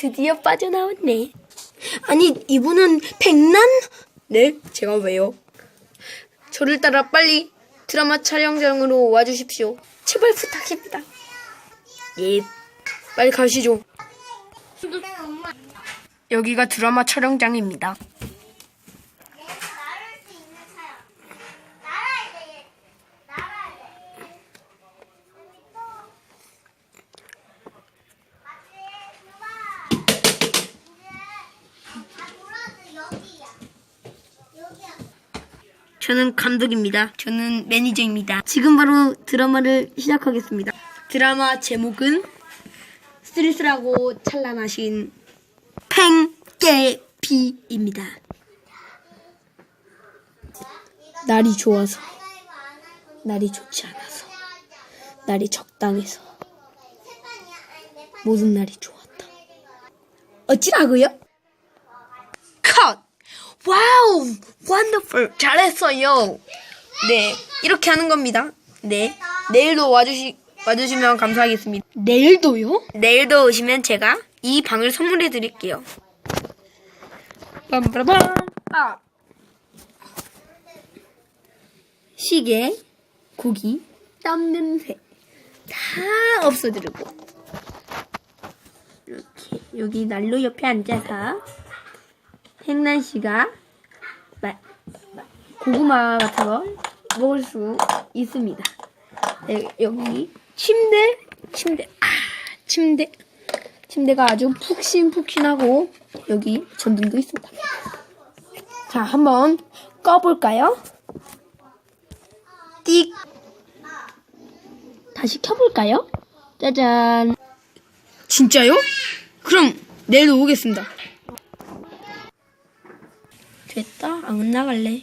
드디어 빠져나왔네. 아니, 이분은 백난? 네, 제가 왜요? 저를 따라 빨리 드라마 촬영장으로 와주십시오. 제발 부탁입니다. 예, 빨리 가시죠. 여기가 드라마 촬영장입니다. 나를 수 있는 차야. 날아야 돼. 날아야 돼. 여기 또. 같이 출발. 이제 다 돌아서 여기야. 여기야. 저는 감독입니다. 저는 매니저입니다. 지금 바로 드라마를 시작하겠습니다. 드라마 제목은 스트레스라고 찬란하신 팽개비입니다. 날이 좋아서. 날이 좋지 않아서, 날이 적당해서. 모든 날이 좋았다. 어찌라고요? 컷! 와우! 원더풀! 잘했어요! 네, 이렇게 하는 겁니다. 네. 내일도 와주시, 와주시면 감사하겠습니다. 내일도요? 내일도 오시면 제가 이 방을 선물해 드릴게요. 빰빠라밤! 아! 시계, 고기, 땀 냄새 다 없어지르고 이렇게 여기 난로 옆에 앉아서 행란 씨가 고구마 같은 거 먹을 수 있습니다. 네, 여기 침대, 침대, 아, 침대, 침대가 아주 푹신푹신하고 여기 전등도 있습니다. 자, 한번 꺼볼까요? 띡. 다시 켜볼까요? 짜잔. 진짜요? 그럼 내일 오겠습니다. 됐다. 안 나갈래.